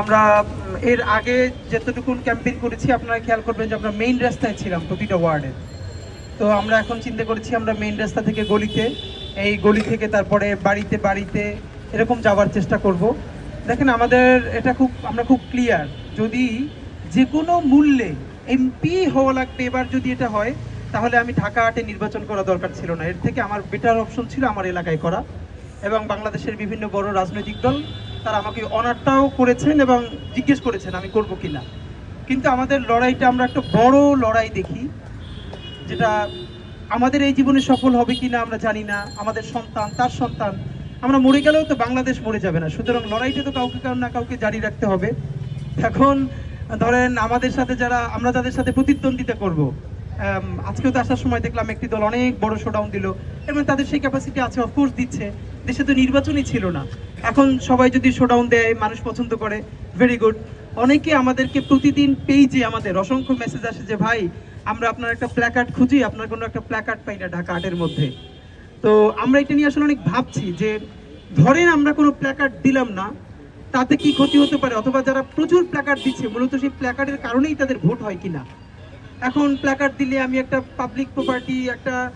আমরা এর আগে যতটুকুন ক্যাম্পেইন করেছি, আপনারা খেয়াল করবেন যে আমরা মেইন রাস্তায় ছিলাম প্রতিটা ওয়ার্ডে। তো আমরা এখন চিন্তা করেছি আমরা মেইন রাস্তা থেকে গলিতে, এই গলি থেকে তারপরে বাড়িতে বাড়িতে এরকম যাওয়ার চেষ্টা করব। দেখেন আমাদের এটা খুব, আমরা খুব ক্লিয়ার যদি যে কোনো মূল্যে এমপি হওয়া লাগবে, এবার যদি এটা হয়, তাহলে আমি ঢাকা আটে নির্বাচন করা দরকার ছিল না। এর থেকে আমার বেটার অপশন ছিল আমার এলাকায় করা এবং বাংলাদেশের বিভিন্ন বড় রাজনৈতিক দল তারা আমাকে অনারটাও করেছেন এবং জিজ্ঞেস করেছেন আমি করব কিনা। কিন্তু আমাদের লড়াইটা আমরা একটা বড় লড়াই দেখি, যেটা আমাদের এই জীবনে সফল হবে কিনা আমরা জানি না, আমাদের সন্তান, তার সন্তান, আমরা মরে গেলেও তো বাংলাদেশ মরে যাবে না। সুতরাং লড়াইটা তো কাউকে কারও না কাউকে জারি রাখতে হবে। এখন ধরেন আমাদের সাথে যারা, আমরা যাদের সাথে প্রতিদ্বন্দ্বিতা করব। আজকেও তো আসার সময় দেখলাম একটি দল অনেক বড় শোডাউন দিল। এবং তাদের সেই ক্যাপাসিটি আছে অফকোর্স দিচ্ছে। দেশে তো নির্বাচনই ছিল না। এখন সবাই যদি শোডাউন দেয়, মানুষ পছন্দ করে ভেরি গুড অনেকে আমাদেরকে প্রতিদিন পেজে আমাদের অসংখ্য মেসেজ আসে যে, ভাই, আমরা আপনার একটা প্ল্যাকার্ড খুঁজি, আপনার কোনো একটা প্ল্যাকার্ড পাই না ঢাকা আটের মধ্যে। তো আমরা এটা নিয়ে আসলে অনেক ভাবছি যে, ধরেন আমরা কোনো প্ল্যাকার্ড দিলাম না, তাতে কি ক্ষতি হতে পারে? অথবা যারা প্রচুর প্ল্যাকার্ড দিচ্ছে, মূলত সেই প্ল্যাকার্ডের কারণেই তাদের ভোট হয় কিনা? এখন প্ল্যাকার্ড দিলে আমি একটা পাবলিক প্রপার্টি একটা